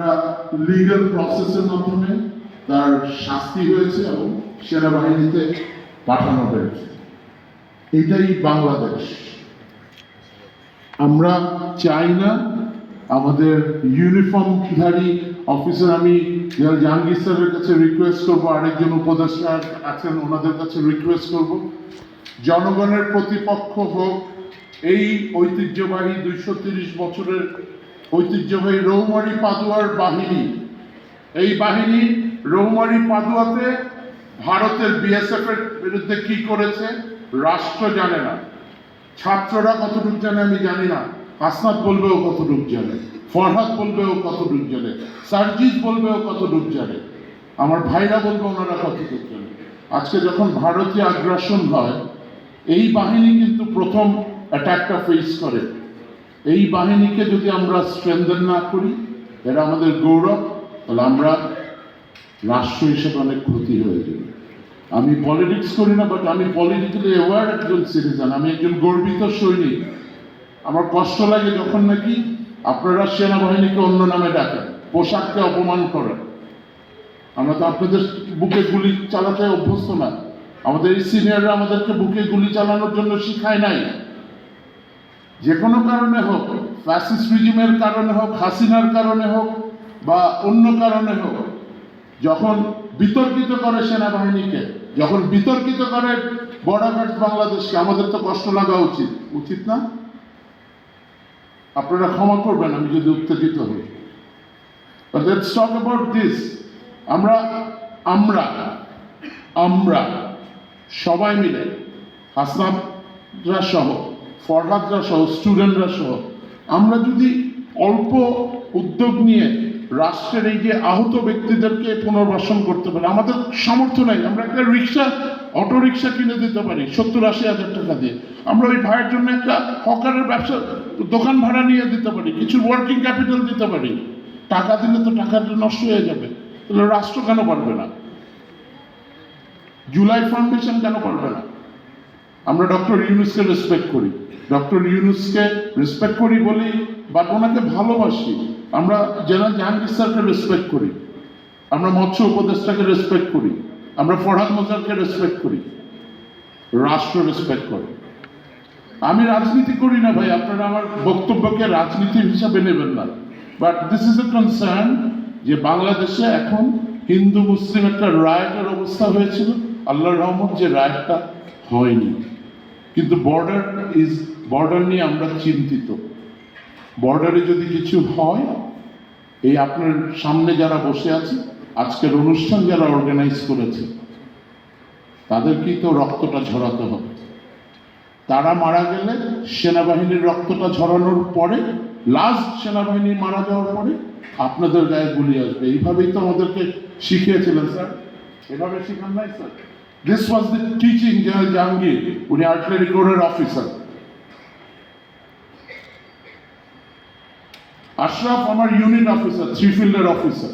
আমরা লিগ্যাল প্রসেসের মাধ্যমে তার শাস্তি হয়েছে এবং সেনাবাহিনীতে পাঠানো হয়েছে। এটাই বাংলাদেশ। আমরা চাই না আমাদের ইউনিফর্মধারী অফিসার আমি জাহাঙ্গীর স্যারের কাছে রিকোয়েস্ট করব, আরেকজন উপদেষ্টা আছেন, ওনাদের কাছে রিকোয়েস্ট করব। জনগণের প্রতিপক্ষ হোক, এই ঐতিহ্যবাহী দুইশো বছরের ঐতিহ্যবাহী রৌমারি পাদুয়ার বাহিনী। এই বাহিনী রৌমারি পাদুয়াতে ভারতের বিএসএফ এর বিরুদ্ধে কি করেছে, রাষ্ট্র জানে না। ছাত্ররা কতটুক জানে আমি জানি না। হাসনাত বলবেও কতটুক জানে। ফরহাদ বলবেও কতটুক জানে। সার্জিস বলবেও কতটুক জানে। আমার ভাইরা বলবে ওনারা কতটুক জানে। আজকে যখন ভারতীয় আগ্রাসন হয়, এই বাহিনী কিন্তু প্রথম অ্যাটাকটা ফেস করে। এই বাহিনীকে যদি আমরা স্ট্রেংথেন না করি, এরা আমাদের গৌরব, তাহলে আমরা রাষ্ট্র হিসেবে অনেক ক্ষতি হয়ে যাবে। আমি পলিটিক্স করি না বাট আমি পলিটিক্যালি অ্যাওয়ার একজন সিটিজেন আমি একজন গর্বিত সৈনিক। আমার কষ্ট লাগে যখন নাকি আপনারা সেনাবাহিনীকে অন্য নামে ডাকেন, পোশাককে অপমান করেন। আমরা তো আপনাদের বুকে গুলি চালাতে অভ্যস্ত না। আমাদের এই সিনিয়ররা আমাদেরকে বুকে গুলি চালানোর জন্য শিখায় নাই। যে কোনো কারণে হোক ফ্যাসিস্ট রিজিমের কারণে হোক, হাসিনার কারণে হোক, বা অন্য কারণে হোক, যখন বিতর্কিত করে সেনাবাহিনীকে, যখন বিতর্কিত করে বর্ডার বাংলাদেশকে, আমাদের তো কষ্ট লাগা উচিত। উচিত না? আপনারা ক্ষমা করবেন, আমি যদি উত্তেজিত হই। Talk about this. আমরা আমরা আমরা সবাই মিলে, হাসনাতরা সহ ফরহাদরা সহ স্টুডেন্টরা সহ, আমরা যদি অল্প উদ্যোগ নিয়ে রাষ্ট্রের এই যে আহত ব্যক্তিদেরকে পুনর্বাসন করতে পারি, আমাদের সামর্থ্য নাই। আমরা একটা রিক্সা, অটো রিক্সা কিনে দিতে পারি, সত্তর আশি হাজার টাকা দিয়ে। আমরা ওই ভাইয়ের জন্য একটা হকারের ব্যবসা, দোকান ভাড়া নিয়ে দিতে পারি, কিছু ওয়ার্কিং ক্যাপিটাল দিতে পারি। টাকা দিলে তো টাকাটা নষ্ট হয়ে যাবে। তাহলে রাষ্ট্র কেন পারবে না? জুলাই ফাউন্ডেশন কেন পারবে না? আমরা ডক্টর ইউনুসকে রেসপেক্ট করি। ডক্টর ইউনুসকে রেসপেক্ট করি বলি বাট ওনাকে ভালোবাসি। আমরা জেনারেল জাহাঙ্গীর স্যারকে রেসপেক্ট করি। আমরা মৎস্য উপদেষ্টাকে রেসপেক্ট করি। আমরা ফরহাদ মোজারকে রেসপেক্ট করি। রাষ্ট্র রেসপেক্ট করে। আমি রাজনীতি করি না ভাই, আপনারা আমার বক্তব্যকে রাজনীতির হিসাবে নেবেন না। But this is a concern যে বাংলাদেশে এখন হিন্দু মুসলিম একটা রায়টের অবস্থা হয়েছিল। আল্লাহর রহমত যে রায়টা হয়নি। কিন্তু বর্ডার ইজ বর্ডার নিয়ে আমরা চিন্তিত। বর্ডারে যদি কিছু হয়, এই আপনার সামনে যারা বসে আছে, আজকের অনুষ্ঠান যারা অর্গানাইজ করেছে, তাদেরকেই তো রক্তটা ঝরাতে হবে। তারা মারা গেলে সেনাবাহিনীর রক্তটা ঝরানোর পরে লাস্ট সেনাবাহিনী মারা যাওয়ার পরে আপনাদের গায়ে গুলি আসবে। এইভাবেই তো আমাদেরকে শিখিয়েছিলেন, স্যার। এভাবে শিখান নাই, sir? This was the teaching General Jahangir উনি আর্টিলারি কোরের অফিসার আশরাফ আমার ইউনিট অফিসার থ্রি ফিল্ডের অফিসার